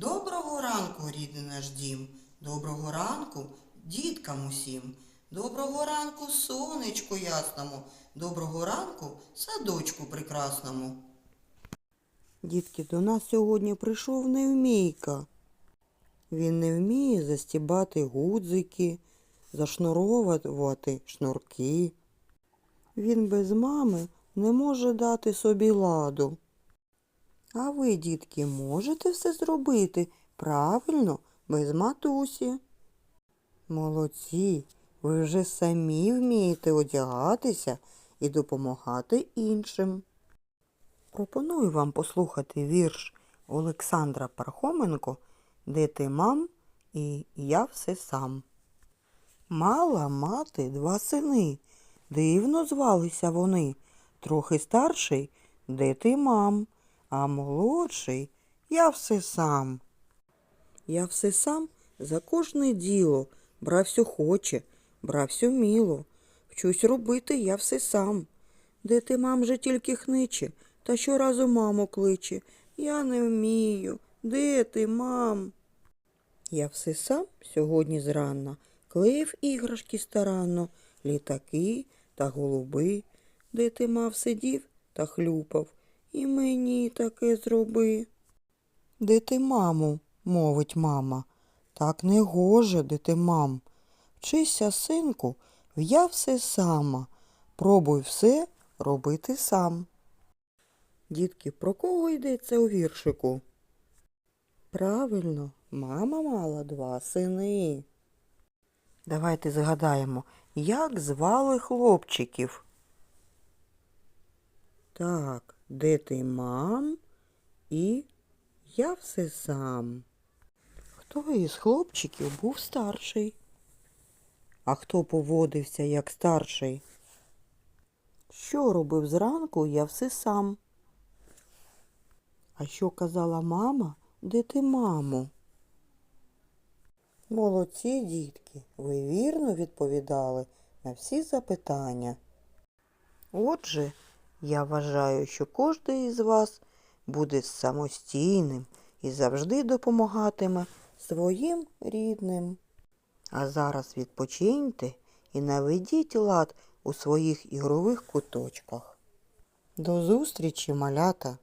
Доброго ранку, рідний наш дім. Доброго ранку, діткам усім. Доброго ранку, сонечку ясному. Доброго ранку, садочку прекрасному. Дітки, до нас сьогодні прийшов невмійка. Він не вміє застібати гудзики, зашнуровувати шнурки. Він без мами не може дати собі ладу. А ви, дітки, можете все зробити правильно, без матусі? Молодці, ви вже самі вмієте одягатися і допомагати іншим. Пропоную вам послухати вірш Олександра Пархоменко Де ти мам і я все сам. Мала мати два сини. Дивно звалися вони. Трохи старший, де ти мам, а молодший я все сам. Я все сам за кожне діло, бравсь охоче, бравсь уміло. Вчусь робити я все сам. Де ти, мам, же тільки хниче, та щоразу маму кличе. Я не вмію. Де ти, мам? Я все сам сьогодні зранна клеїв іграшки старанно, літаки та голуби. Де ти, мав, сидів та хлюпав, і мені таке зроби. Де ти, маму? мовить мама. Так не гоже, де ти, мам. Вчися, синку, я все сама. Пробуй все робити сам. Дітки, про кого йдеться у віршику? Правильно, мама мала два сини. Давайте згадаємо, як звали хлопчиків. Так, де ти мам і я все сам. Хто із хлопчиків був старший? А хто поводився як старший? Що робив зранку, я все сам. А що казала мама? Де ти, мамо? Молодці, дітки, ви вірно відповідали на всі запитання. Отже, я вважаю, що кожен із вас буде самостійним і завжди допомагатиме своїм рідним. А зараз відпочиньте і наведіть лад у своїх ігрових куточках. До зустрічі, малята!